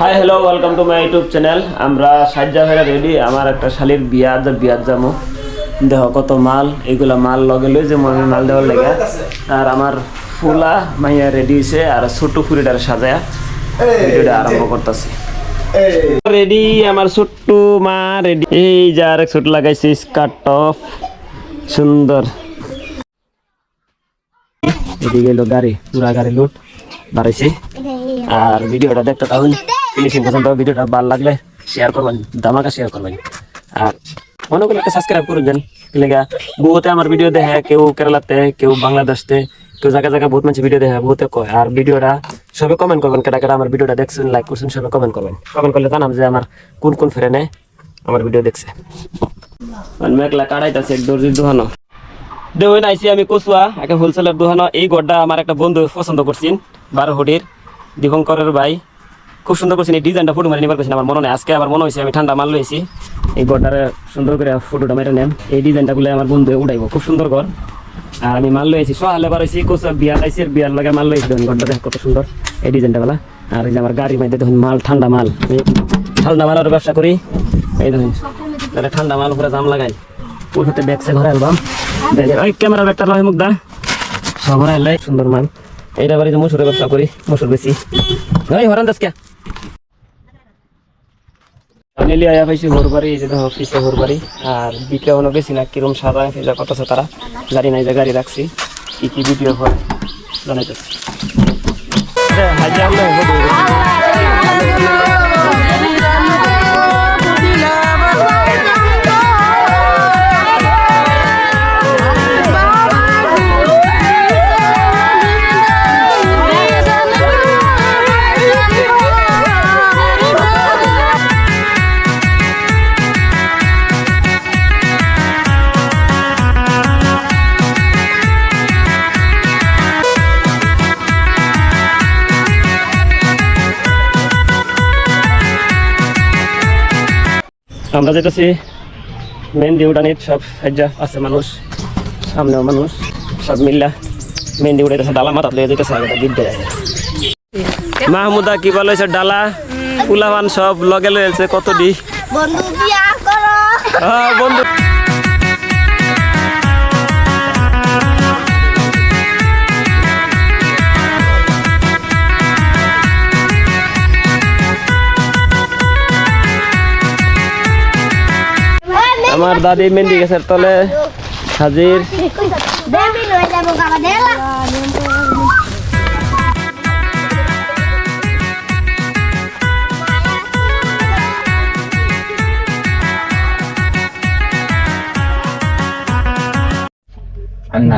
Hi hello welcome to my YouTube channel আমরা সাজ্জা হয়ে রেডি আমার একটা শালির বিয়া যা বিয়ার যাব দেহ কত মাল এগুলা মাল লগে লই যে আমি মাল দেওয়ার লেগে। আর আমার ফুলা মাইয়া রেডি হয়েছে আর ছোট ফুরিটার সাজায়া ভিডিওটা আরম্ভ করতেছি। রেডি আমার ছোট্ট মা রেডি এই যে আর এক ছোট লাগাইছি স্কার্ট টপ সুন্দর। এদিকে গাড়ি পুরা গাড়ি লুট। বাড়াইছি আর ভিডিওটা দেখতে তাহলে ফিনিশিং পর্যন্ত ভিডিওটা ভালো লাগলে শেয়ার করবেন দামাকা শেয়ার করবেন। আর মনে করলে একটা সাবস্ক্রাইব করবেন লেগা, বহুতে আমার ভিডিও দেখে, কেউ কেরালাতে, কেউ বাংলাদেশতে, কেউ জায়গা জায়গা বহুত মানুষ ভিডিও দেখে, বহুতে কয়, আর ভিডিওটা সবে কমেন্ট করবেন কেটা কেটা আমার ভিডিওটা দেখছেন লাইক করছেন, সবে কমেন্ট করবেন। কমেন্ট করলে জানাম যে আমার কোন কোন ফ্রেন্ডে আমার ভিডিও দেখছে। আর মেঘলা কাড়াইতাছে এক দর্জির দেওয়াই নাইছি আমি কচুয়া একটা হোলসেলের দোকানো এই গড়টা আমার একটা বন্ধু পছন্দ করছেন বারো হোডির দীপঙ্করের ভাই। খুব সুন্দর করছেন, এই ডিজাইনটা ফটো মারি নিবার করছেন, আমার মনে নেই, আজকে আমার মনে হয়েছে, আমি ঠান্ডা মাল লইছি। এই গড়টারে সুন্দর করে ফটোটা মেরে নেন। এই ডিজাইনটা গুলো আমার বন্ধু উঠাইবো খুব সুন্দর ঘর। আর আমি মাল লইছি, সহালে বার হয়েছি কচুয়া বিয়া লাইছি আর বিয়ার লাগে মাল লইছি, দেখুন দেখ কত সুন্দর। এই ডিজাইনটা বলা। আর এই যে আমার গাড়ির মধ্যে দেখুন মাল, ঠান্ডা মাল। ঠান্ডা মালের ব্যবসা করি। এই দেখুন ঠান্ডা মাল উপরে জাম লাগাই। ওটাতে ব্যাগসে ঘরে অ্যালবাম ওই ক্যামেরা ব্যাগটা রহে মুগদা সব এলাই সুন্দর মাল। এইটা বাড়ি যে মসুরের ব্যবসা করি, মসুর বেশি। ওই হরান দাস কে? ফাইনালি আয়া পাইছি ঘর বাড়ি, এই যে দেখো অফিসে ঘর বাড়ি। আর বিকে অনেক গেছি না, কিরম সাদা ফেজা করতেছে তারা। গাড়ি নাই যে গাড়ি রাখছি। কি কি ভিডিও হয়, জানাইতেছি। আমরা যেতেছি মেন ডিউটানিত সব হাজা আছে মানুষ সামনেও মানুষ সব মিল্লা মেন ডিউটাইতেছে ডালা মাথা লেগে যেতেছে আগে গীত দেয় মাহমুদা কি বলে ডালা? ফুলাবান সব লগে লয়েছে কত দি? বন্ধু বিয়া করো। হ্যাঁ বন্ধু। আমার দাদি মেহেন্দি গাছের তলে হাজির।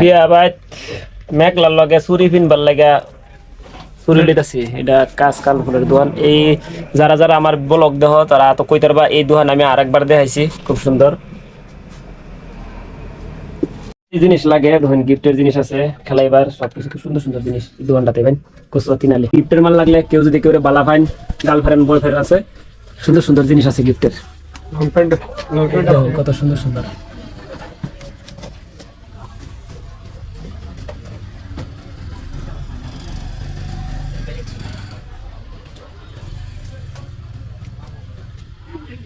বিয়া বাইত মেঘলার লগে চুরি পিনবার লাগা চুরি লিতাছি এটা কাজ কাল ফুলের দোকান এই যারা যারা আমার ব্লগ দেহ, তারা তো কইতার বা এই দোকান আমি আরেকবার দেখাইছি। খুব সুন্দর। জিনিস লাগে? ধরেন গিফটের জিনিস আছে খেলাইবার সবকিছু খুব সুন্দর সুন্দর জিনিস দোকানটাতে পাইন কচুয়া তিনালি গিফটের মাল লাগলে কেউ যদি কেউ বালা পাইন গার্লফ্রেন্ড বয়ফ্রেন্ড আছে সুন্দর সুন্দর জিনিস আছে গিফটের। কত সুন্দর সুন্দর।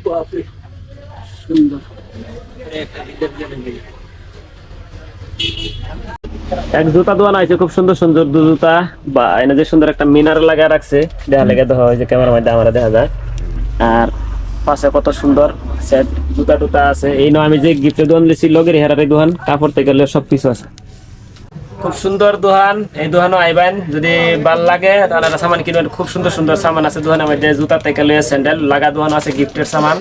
বাপরে সুন্দর। এক জুতা দোয়ান আছে খুব সুন্দর সুন্দর দু জুতা। বা এনে যে সুন্দর একটা মিনার লাগা রাখছে দেখা লেগে দেখা হয় যে ক্যামেরার মধ্যে আমরা দেখা যায় আর পাশে কত সুন্দর সেট জুতা টুতা আছে। এই নয় আমি যে গিফটের দোকান দিয়েছি লগের হেরারের দোকান কাপড় থেকে সব কিছু আছে। খুব সুন্দর দোকান এই দোকানও আইবেন, যদি ভালো লাগে, তাহলে সামান কিনবেন খুব সুন্দর সুন্দর সামান আছে দোকানের মধ্যে, জুতা থেকে লয়ে স্যান্ডেল লাগা দোকান আছে গিফটের সামান।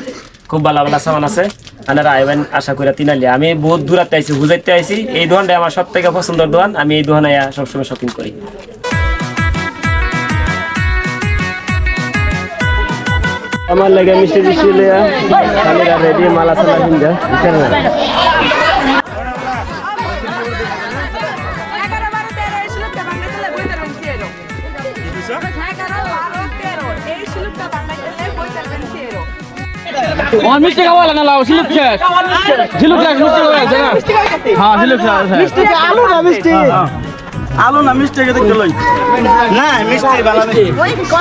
খুব ভালো ভালো সামান আছে। আপনারা আইবেন আশা করি তিনালি আমি বহুত দূরাতে আইছি, বুঝাইতে আইছি। এই দোকানটা আমার সব থেকে পছন্দের দোকান আমি এই দোকানে সবসময় শপিং করি। আমার লাগে মিষ্টি মিষ্টি লেয়া আমি রেডি, মালা সালা হিন্দা আমার মিষ্টি খাওয়া না লাও সিলুক শেষ সিলুক শেষ মিষ্টি খাওয়া আছে না হ্যাঁ সিলুক শেষ আলু না মিষ্টি আলু না মিষ্টি দেখতে লই না মিষ্টি বালা মিষ্টি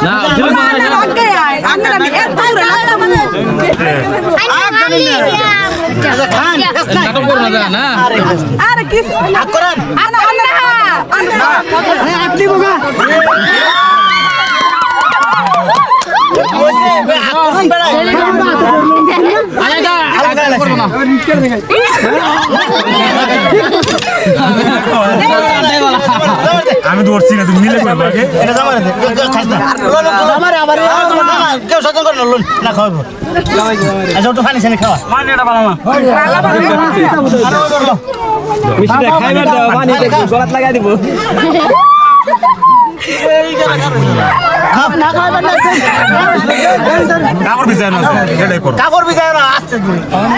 না সিলুক নাটক করো না না আরে কি আনা আনা আনা আলাদা আলাদা করো না আমি ধরছি না তুমি মিলে করব আগে খাইবার দাও পানি গলাত লাগাই দিব কাপড় বিছায় না এটাই করো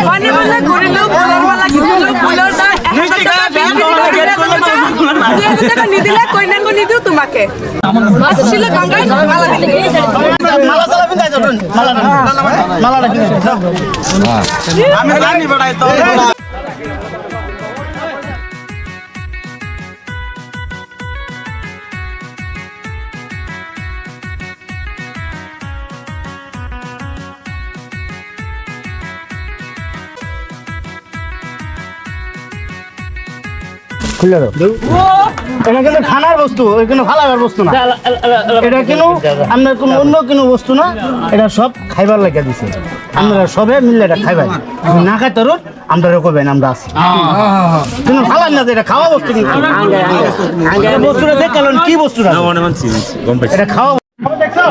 পানি বলে করিল ফুলের মালা কিনলো ফুলের দা এক টাকা দুই টাকা নি দিলে কইনা কো নি দিও তোমাকে। ছিল গঙ্গায় মালা দিলে খুলে দাও। এটা কিন্তু খানার বস্তু এটা কিন্তু ফালাবার বস্তু না। এটা কিন্তু আপনার কোনো অন্য কোনো বস্তু না এটা সব খাইবার লাগে দিছে। আপনারা সবে মিললে এটা খাইবার না খাই তরুণ আমরা করবেন আমরা আছি। কিন্তু ফালান না যে এটা খাওয়া বস্তু কিন্তু। বস্তুটা দেখালেন কি বস্তুটা? মনে মানছি গম পাইছি। এটা খাওয়া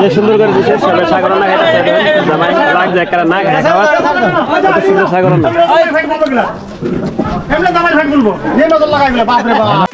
যে সুন্দর করে দিছে সবাই সাগর না খাইতে জামাই লাগ যায় কারণ না খায়, খাওয়া সুন্দর সাগর না এমনি দামাই ফেট বলব নিয়ে নজর লাগাইবে বাপরে বাপ।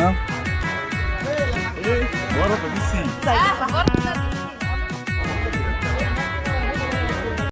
দোস্তি বড় তো দিছি